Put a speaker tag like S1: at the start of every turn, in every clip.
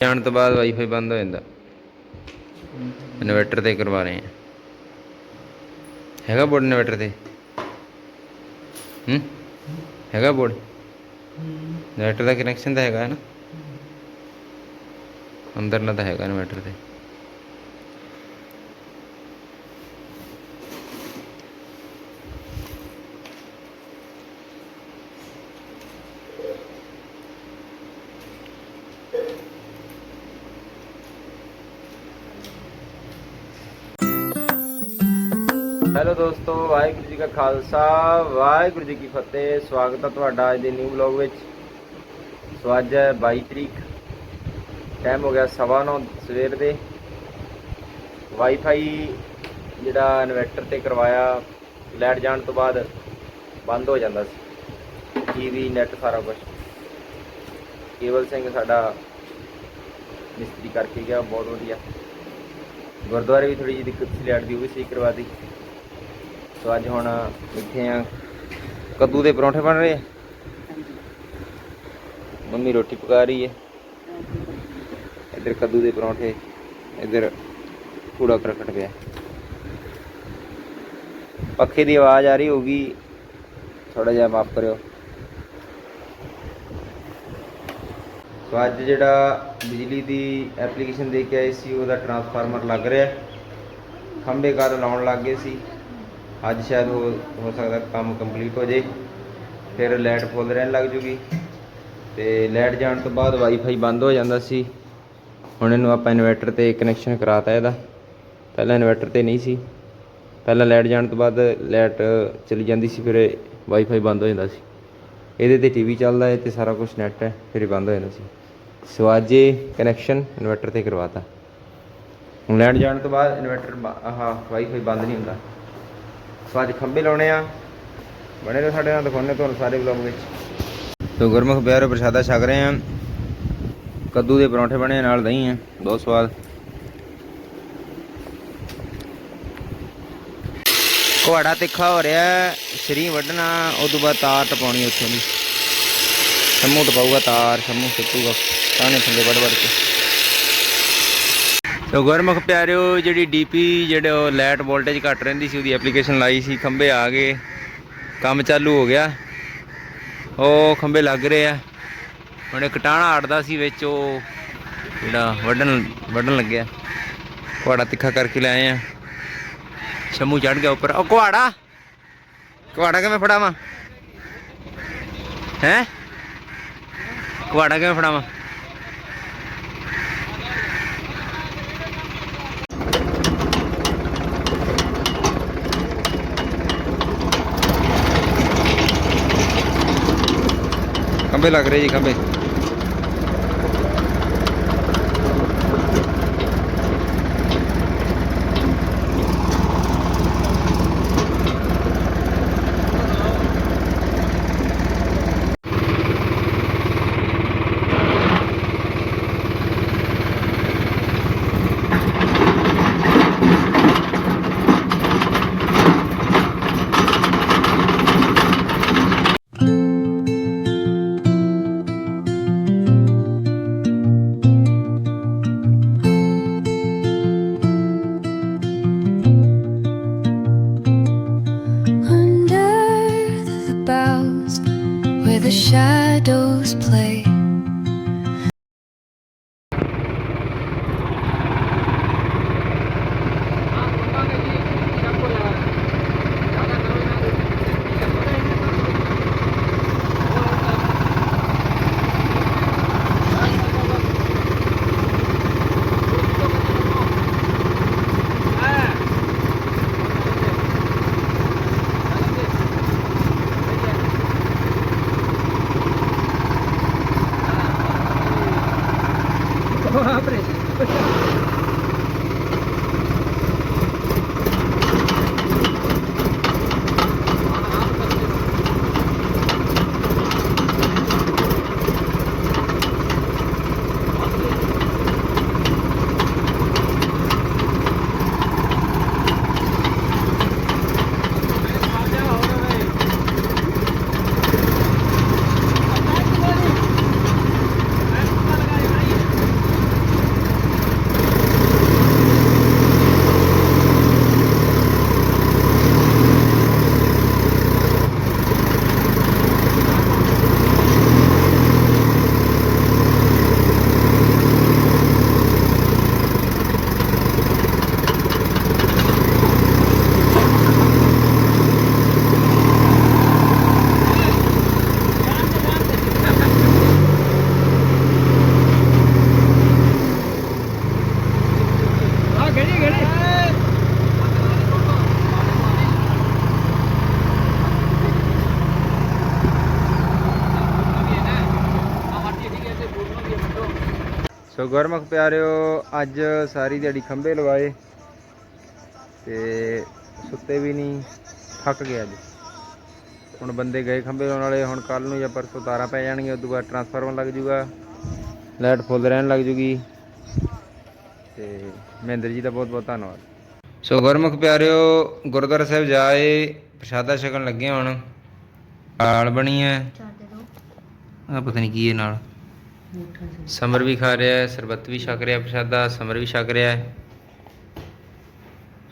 S1: ਜਾਣ ਤੋਂ ਬਾਅਦ ਵਾਈਫਾਈ ਬੰਦ ਹੋ ਜਾਂਦਾ। ਇਨਵਰਟਰ ਤੇ ਕਰਵਾ ਰਹੇ ਆ ਹੈਗਾ ਬੋਰਡ ਇਨਵਰਟਰ ਤੇ? ਹੂੰ? ਹੈਗਾ ਬੋਰਡ? ਇਨਵਰਟਰ ਦਾ ਕਨੈਕਸ਼ਨ ਤਾਂ ਹੈਗਾ ਹੈ ਨਾ। ਅੰਦਰ ਨਾ ਤਾਂ ਹੈਗਾ ਇਨਵਰਟਰ ਤੇ। ਹੈਲੋ ਦੋਸਤੋ, ਵਾਹਿਗੁਰੂ ਜੀ ਕਾ ਖਾਲਸਾ, ਵਾਹਿਗੁਰੂ ਜੀ ਕੀ ਫਤਿਹ। ਸਵਾਗਤ ਹੈ ਤੁਹਾਡਾ ਅੱਜ ਦੇ ਨਿਊ ਵਲੌਗ ਵਿੱਚ। ਸੋ ਅੱਜ ਹੈ 22 ਤਰੀਕ। ਟਾਈਮ ਹੋ ਗਿਆ ਸਵਾ ਨੌ ਸਵੇਰ ਦੇ। ਵਾਈਫਾਈ ਜਿਹੜਾ ਇਨਵਰਟਰ ਤੇ ਕਰਵਾਇਆ ਲਾਈਟ ਜਾਣ ਤੋਂ ਬਾਅਦ ਬੰਦ ਹੋ ਜਾਂਦਾ ਸੀ। ਟੀਵੀ ਨੈਟ ਸਾਰਾ ਕੁਝ ਕੇਵਲ ਸਿੰਘ ਸਾਡਾ ਮਿਸਤਰੀ ਕਰਕੇ ਗਿਆ, ਬਹੁਤ ਵਧੀਆ। ਗੁਰਦੁਆਰੇ ਵੀ ਥੋੜੀ ਜਿਹੀ ਦਿੱਕਤ ਸੀ ਲਾਈਟ ਦੀ ਉਹ ਵੀ ਸਹੀ ਕਰਵਾ ਦਿੱਤੀ। ਸੋ ਅੱਜ ਹੁਣ ਇੱਥੇ ਆ। ਕੱਦੂ ਦੇ ਪਰੌਂਠੇ ਬਣ ਰਹੇ ਆ। ਮੰਮੀ ਰੋਟੀ ਪਕਾ ਰਹੀ ਹੈ। ਇੱਧਰ ਕੱਦੂ ਦੇ ਪਰੌਂਠੇ, ਇੱਧਰ ਕੂੜਾ ਕਰਕਟ ਪਿਆ। ਪੱਖੇ ਦੀ ਆਵਾਜ਼ ਆ ਰਹੀ ਹੋਊਗੀ। ਥੋੜਾ ਜਿਹਾ ਮਾਫ ਕਰਿਓ। ਸੋ ਅੱਜ ਜਿਹੜਾ ਬਿਜਲੀ ਦੀ ਐਪਲੀਕੇਸ਼ਨ ਦੇ ਕੇ ਆਏ ਸੀ, ਉਹਦਾ ਟਰਾਂਸਫਾਰਮਰ ਲੱਗ ਰਿਹਾ। ਖੰਭੇ ਕੱਲ ਲਾਉਣ ਲੱਗ ਗਏ ਸੀ। ਅੱਜ ਸ਼ਾਇਦ ਹੋ ਹੋ ਸਕਦਾ ਕੰਮ ਕੰਪਲੀਟ ਹੋ ਜੇ, ਫਿਰ ਲਾਈਟ ਫੁੱਲ ਰਹਿਣ ਲੱਗ ਜੂਗੀ। ਤੇ ਲਾਈਟ ਜਾਣ ਤੋਂ ਬਾਅਦ ਵਾਈਫਾਈ ਬੰਦ ਹੋ ਜਾਂਦਾ ਸੀ। ਹੁਣ ਇਹਨੂੰ ਆਪਾਂ ਇਨਵਰਟਰ ਤੇ ਕਨੈਕਸ਼ਨ ਕਰਾਤਾ ਇਹਦਾ। ਪਹਿਲਾਂ ਇਨਵਰਟਰ ਤੇ ਨਹੀਂ ਸੀ। ਪਹਿਲਾਂ ਲਾਈਟ ਜਾਣ ਤੋਂ ਬਾਅਦ ਲਾਈਟ ਚਲੀ ਜਾਂਦੀ ਸੀ, ਫਿਰ ਵਾਈਫਾਈ ਬੰਦ ਹੋ ਜਾਂਦਾ ਸੀ। ਇਹਦੇ ਤੇ ਟੀਵੀ ਚੱਲਦਾ ਹੈ ਤੇ ਸਾਰਾ ਕੁਝ ਨੈਟ ਹੈ, ਫਿਰ ਬੰਦ ਹੋ ਜਾਂਦਾ ਸੀ। ਸੋ ਅੱਜ ਇਹ ਕਨੈਕਸ਼ਨ ਇਨਵਰਟਰ ਤੇ ਕਰਵਾਤਾ। ਹੁਣ ਲਾਈਟ ਜਾਣ ਤੋਂ ਬਾਅਦ ਇਨਵਰਟਰ ਬ- ਆਹ ਵਾਈਫਾਈ ਬੰਦ ਨਹੀਂ ਹੁੰਦਾ। ਸੋ ਅੱਜ ਖੰਭੇ ਲਾਉਣੇ ਆ। ਬਣੇ ਰਹੋ ਸਾਡੇ ਨਾਲ ਦਿਖਾਉਣੇ ਤੁਹਾਨੂੰ ਸਾਰੇ ਵਲੌਗ ਵਿੱਚ। ਤੋ ਗੁਰਮੁਖ ਪਿਆਰੋ ਪ੍ਰਸ਼ਾਦਾ ਛਕ ਰਹੇ ਆ ਕੱਦੂ ਦੇ ਪਰੌਂਠੇ ਬਣੇ ਨਾਲ ਦਹੀਂ ਆ, ਬਹੁਤ ਸਵਾਦ। ਕੁਹਾੜਾ ਤਿੱਖਾ ਹੋ ਰਿਹਾ ਸਰੀ ਵੱਢਣਾ ਉਸ ਤੋਂ ਬਾਅਦ ਤਾਰ ਟਪਾਉਣੀ ਉੱਥੋਂ ਦੀ। ਸ਼ੰਮੂ ਟਪਾਊਗਾ ਤਾਰ ਸ਼ੰਮੂ ਸਿੱਟੂਗਾ, ਤਾਨੇ ਥੱਲੇ ਵੱਢ ਵੱਢ ਕੇ। ਤੋ ਗੁਰਮੁਖ ਪਿਆਰਿਓ, ਜਿਹੜੀ ਡੀਪੀ ਜਿਹੜੇ ਉਹ ਲਾਈਟ ਵੋਲਟੇਜ ਘੱਟ ਰਹਿੰਦੀ ਸੀ, ਉਹਦੀ ਐਪਲੀਕੇਸ਼ਨ ਲਾਈ ਸੀ, ਖੰਭੇ ਆ ਗਏ, ਕੰਮ ਚਾਲੂ ਹੋ ਗਿਆ। ਉਹ ਖੰਭੇ ਲੱਗ ਰਹੇ ਆ। ਹੁਣ ਇੱਕ ਟਾਣਾ ਅੜਦਾ ਸੀ ਵਿੱਚ, ਉਹ ਜਿਹੜਾ ਵੱਢਣ ਵੱਢਣ ਲੱਗਿਆ। ਕੁਹਾੜਾ ਤਿੱਖਾ ਕਰਕੇ ਲੈ ਆ। ਸ਼ੰਮੂ ਚੜ ਗਿਆ ਉੱਪਰ। ਉਹ ਕੁਹਾੜਾ! ਕੁਹਾੜਾ ਕਿਵੇਂ ਫੜਾਵਾਂ? ਹੈ? ਕੁਹਾੜਾ ਕਿਵੇਂ ਫੜਾਵਾਂ? ਖੰਭੇ ਲੱਗ ਰਹੇ
S2: shadows play.
S1: ਗੁਰਮੁਖ ਪਿਆਰਿਓ ਅੱਜ ਸਾਰੀ ਦਿਹਾੜੀ ਖੰਭੇ ਲਵਾਏ ਤੇ ਸੁੱਤੇ ਵੀ ਨਹੀਂ ਥੱਕ ਗਏ ਅੱਜ। ਹੁਣ ਬੰਦੇ ਗਏ ਖੰਭੇ ਲਾਉਣ ਵਾਲੇ ਹੁਣ ਕੱਲ ਨੂੰ ਜਾਂ ਪਰਸੋਂ ਤਾਰਾਂ ਪੈ ਜਾਣਗੀਆਂ ਉਦੋਂ ਬਾਅਦ ਟਰਾਂਸਫਾਰਮਰ ਲੱਗ ਜੂਗਾ ਲਾਈਟ ਫੁੱਲ ਰਹਿਣ ਲੱਗ ਜੂਗੀ। ਤੇ ਮਹਿੰਦਰ ਜੀ ਦਾ ਬਹੁਤ ਬਹੁਤ ਧੰਨਵਾਦ। ਸੋ ਗੁਰਮੁਖ ਪਿਆਰਿਓ ਗੁਰਦੁਆਰਾ ਸਾਹਿਬ ਜਾਏ ਪ੍ਰਸ਼ਾਦਾ ਛਕਣ ਲੱਗੇ ਹੁਣ। ਦਾਲ ਬਣੀ ਹੈ। ਆ ਪਤਾ ਨਹੀਂ ਕੀ ਇਹ ਨਾਲ। ਸਮਰ ਵੀ ਖਾ ਰਿਹਾ ਹੈ ਸਰਬੱਤ ਵੀ ਛਕ ਰਿਹਾ ਪ੍ਰਸ਼ਾਦਾ ਸਮਰ ਵੀ ਛਕ ਰਿਹਾ ਹੈ।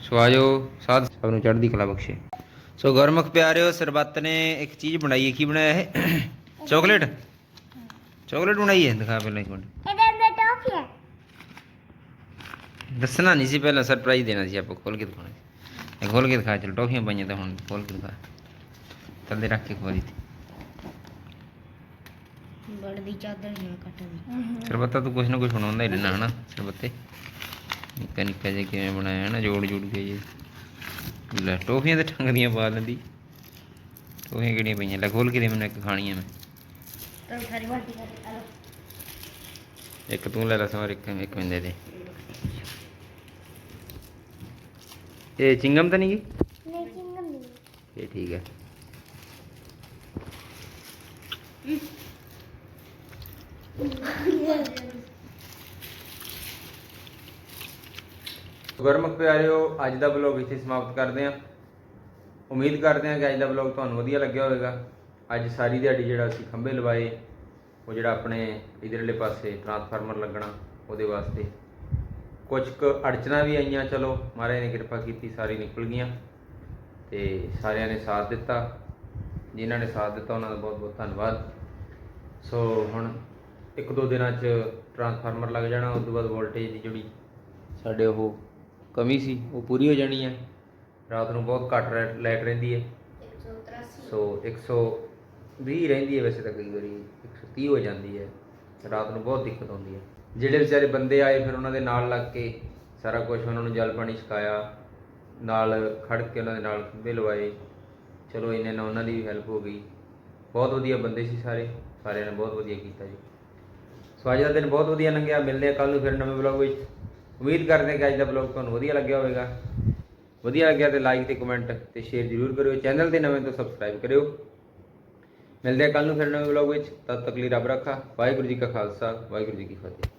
S1: ਸੋ ਆਜੋ ਸਾਧ ਸਭ ਨੂੰ ਚੜ੍ਹਦੀ ਕਲਾ ਬਖਸ਼ੇ। ਸੋ ਗੁਰਮੁਖ ਪਿਆਰਿਓ ਸਰਬੱਤ ਨੇ ਇੱਕ ਚੀਜ਼ ਬਣਾਈ ਹੈ ਕੀ ਬਣਾਇਆ ਹੈ ਚਾਕਲੇਟ? ਚਾਕਲੇਟ ਬਣਾਈ ਹੈ ਦਿਖਾ ਪਹਿਲਾਂ ਇੱਕ ਮਿੰਟ।
S3: ਇਹਦੇ ਅੰਦਰ ਟੌਫੀ ਹੈ।
S1: ਦੱਸਣਾ ਨਹੀਂ ਸੀ ਪਹਿਲਾਂ ਸਰਪ੍ਰਾਈਜ਼ ਦੇਣਾ ਸੀ ਆਪਾਂ ਖੋਲ ਕੇ ਦਿਖਾਉਣਾ ਸੀ। ਖੋਲ ਕੇ ਦਿਖਾ ਚਲ ਟੌਫੀਆਂ ਪਈਆਂ ਤਾਂ ਹੁਣ ਖੋਲ ਕੇ ਦਿਖਾ। ਥੱਲੇ ਰੱਖ ਕੇ ਖੋਲੀ ਤੀ
S3: ਬੜ ਦੀ ਚਾਦਰ ਜਿਹਾ ਕੱਟਦੀ
S1: ਸਰਬੱਤਾ ਤੂੰ ਕੁਛ ਨਾ ਕੁਛ ਬਣਾਉਂਦਾ ਹੀ ਰਹਿਣਾ ਹਨਾ ਸਰਬੱਤੇ? ਨਿੱਕਾ ਨਿੱਕਾ ਜਿਹਾ ਕਿਵੇਂ ਬਣਾਇਆ ਹੈ ਨਾ ਜੋੜ ਜੋੜ ਕੇ ਜੀ। ਲੈ ਟੋਫੀਆਂ ਤੇ ਠੰਗ ਦੀਆਂ ਪਾ ਲੈਂਦੀ। ਟੋਫੀਆਂ ਕਿਹੜੀਆਂ ਪਈਆਂ? ਲੈ ਖੋਲ ਕੇ ਦੇ ਮੈਨੂੰ ਇੱਕ ਖਾਣੀ ਆ ਮੈਂ।
S3: ਤਾਂ ਸਾਰੀ ਬਾਟੀ ਕਰ ਹਲੋ
S1: ਇੱਕ ਤੂੰ ਲੈ ਲੈ ਸਮਾਰ ਇੱਕ ਇੱਕ ਮੈਨੂੰ ਦੇ ਦੇ। ਇਹ ਚਿੰਗਮ ਤਾਂ ਨਹੀਂ ਗਈ?
S3: ਨਹੀਂ ਚਿੰਗਮ ਨਹੀਂ।
S1: ਇਹ ਠੀਕ ਹੈ। ਗੁਰਮੁਖ ਪਿਆਰਿਓ, ਅੱਜ ਦਾ ਵਲੌਗ ਇੱਥੇ ਸਮਾਪਤ ਕਰਦੇ ਹਾਂ। ਉਮੀਦ ਕਰਦੇ ਹਾਂ ਕਿ ਅੱਜ ਦਾ ਵਲੌਗ ਤੁਹਾਨੂੰ ਵਧੀਆ ਲੱਗਿਆ ਹੋਵੇਗਾ। ਅੱਜ ਸਾਰੀ ਦਿਹਾੜੀ ਜਿਹੜਾ ਅਸੀਂ ਖੰਭੇ ਲਵਾਏ, ਉਹ ਜਿਹੜਾ ਆਪਣੇ ਇਧਰਲੇ ਪਾਸੇ ਟਰਾਂਸਫਾਰਮਰ ਲੱਗਣਾ, ਉਹਦੇ ਵਾਸਤੇ। ਕੁਝ ਕੁ ਅੜਚਣਾ ਵੀ ਆਈਆਂ, ਚਲੋ ਮਹਾਰਾਜ ਨੇ ਕਿਰਪਾ ਕੀਤੀ, ਸਾਰੀ ਨਿਕਲ ਗਈਆਂ। ਤੇ ਸਾਰਿਆਂ ਨੇ ਸਾਥ ਦਿੱਤਾ। ਜਿਨ੍ਹਾਂ ਨੇ ਸਾਥ ਦਿੱਤਾ, ਉਹਨਾਂ ਦਾ ਬਹੁਤ ਬਹੁਤ ਧੰਨਵਾਦ। ਸੋ ਹੁਣ ਇੱਕ ਦੋ ਦਿਨਾਂ 'ਚ ਟਰਾਂਸਫਾਰਮਰ ਲੱਗ ਜਾਣਾ ਉਸ ਤੋਂ ਬਾਅਦ ਵੋਲਟੇਜ ਦੀ ਜਿਹੜੀ ਸਾਡੇ ਉਹ ਕਮੀ ਸੀ ਉਹ ਪੂਰੀ ਹੋ ਜਾਣੀ ਹੈ ਰਾਤ ਨੂੰ ਬਹੁਤ ਘੱਟ ਲਾਈਟ ਲਾਈਟ ਰਹਿੰਦੀ ਹੈ
S3: 183
S1: ਸੋ 120 ਰਹਿੰਦੀ ਹੈ ਵੈਸੇ ਤਾਂ ਕਈ ਵਾਰੀ 130 ਹੋ ਜਾਂਦੀ ਹੈ ਰਾਤ ਨੂੰ ਬਹੁਤ ਦਿੱਕਤ ਆਉਂਦੀ ਹੈ ਜਿਹੜੇ ਵਿਚਾਰੇ ਬੰਦੇ ਆਏ ਫਿਰ ਉਹਨਾਂ ਦੇ ਨਾਲ ਲੱਗ ਕੇ ਸਾਰਾ ਕੁਝ ਉਹਨਾਂ ਨੂੰ ਜਲ ਪਾਣੀ ਛਕਾਇਆ। ਨਾਲ ਖੜ ਕੇ ਉਹਨਾਂ ਦੇ ਨਾਲ ਖੰਭੇ ਲਵਾਏ। ਚਲੋ ਇੰਨੇ ਨਾਲ ਉਹਨਾਂ ਦੀ ਵੀ ਹੈਲਪ ਹੋ ਗਈ। ਬਹੁਤ ਵਧੀਆ ਬੰਦੇ ਸੀ ਸਾਰੇ। ਸਾਰਿਆਂ ਨੇ ਬਹੁਤ ਵਧੀਆ ਕੀਤਾ ਜੀ। ਸੋ ਅੱਜ ਦਾ ਦਿਨ ਬਹੁਤ ਵਧੀਆ ਲੰਘਿਆ। ਮਿਲਦੇ ਆ ਕੱਲ ਨੂੰ ਫਿਰ ਨਵੇਂ ਵਲੌਗ ਵਿੱਚ। ਉਮੀਦ ਕਰਦੇ ਹਾਂ ਕਿ ਅੱਜ ਦਾ ਵਲੌਗ ਤੁਹਾਨੂੰ ਵਧੀਆ ਲੱਗਿਆ ਹੋਵੇਗਾ। ਵਧੀਆ ਲੱਗਿਆ ਤੇ ਲਾਈਕ ਤੇ ਕਮੈਂਟ ਤੇ ਸ਼ੇਅਰ ਜ਼ਰੂਰ ਕਰਿਓ। ਚੈਨਲ ਤੇ ਨਵੇਂ ਤੋਂ ਸਬਸਕ੍ਰਾਈਬ ਕਰਿਓ। ਮਿਲਦੇ ਆ ਕੱਲ ਨੂੰ ਫਿਰ ਨਵੇਂ ਵਲੌਗ ਵਿੱਚ। ਤਦ ਤੱਕ ਲਈ ਰੱਬ ਰੱਖਾ। ਵਾਹਿਗੁਰੂ ਜੀ ਕਾ ਖਾਲਸਾ। ਵਾਹਿਗੁਰੂ ਜੀ ਕੀ ਫਤਿਹ।